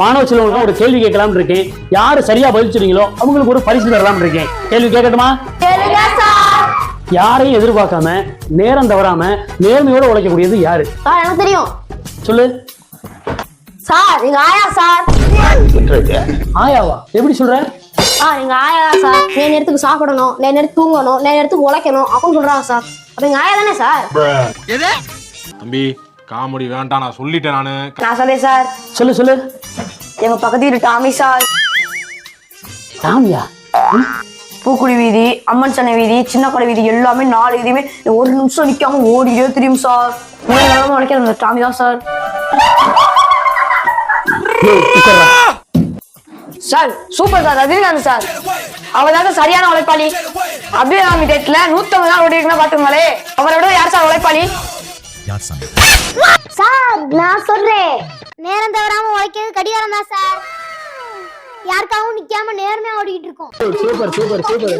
மாணவ செல்வங்களுக்கு ஒரு கேள்வி கேட்கலாம்னு இருக்கேன். யாரு சரியா பதில் சொன்னீங்களோ அவங்களுக்கு ஒரு பரிசு தரலாம்னு இருக்கேன். கேள்வி கேட்கட்டுமா? கேளுங்க சார் யாரையும் எதிர்பார்க்காம நேரம் தவறாம நேர்மையோட உழைக்கக்கூடியது யாரு? எனக்கு தெரியும். சொல்லு. சார் நீங்க ஆயா சார் ஆயாவா? எப்படி சொல்ற? ஆ நீங்க ஆயா சார் நே நேரத்துக்கு சாப்பிடணும் நே நேரத்துக்கு தூங்கணும் நே நேரத்துக்கு உழைக்கணும் அப்படின்னு சொல்றாங்க சார் அப்ப நீங்க ஆயா தானே சார் தம்பி காமெடி வேண்டாம் நான் சொல்லிட்டேன் நானு. நான் சொல்றேன் சார். சொல்லு சொல்லு. எங்க பக்கத்து வீடு டாமி சார். ராமியா பூக்குடி வீதி அம்மன் சன்ன வீதி சின்ன கடை வீதி எல்லாமே நாலு வீதியுமே ஒரு நிமிஷம் நிக்காம ஓடிட்டே தெரியும் சார். மூணு நேரமா உடைக்கிற அந்த டாமி தான் sir. Sir super sir. Rajinikanth sir. அவர் தான் சரியான உழைப்பாளி. அபிராமி டேட்ல நூத்தம்பது நாள் ஓடி இருக்குன்னா பாத்துங்களே அவரை விட யார் சார் உழைப்பாளி? சார் நான் சொல்றேன். நேரம் தவறாம உழைக்கிறது கடிகாரம் தான் சார். யாருக்காகவும் நிக்காம நேர்மையா ஓடிக்கிட்டு இருக்கோம். Super super super.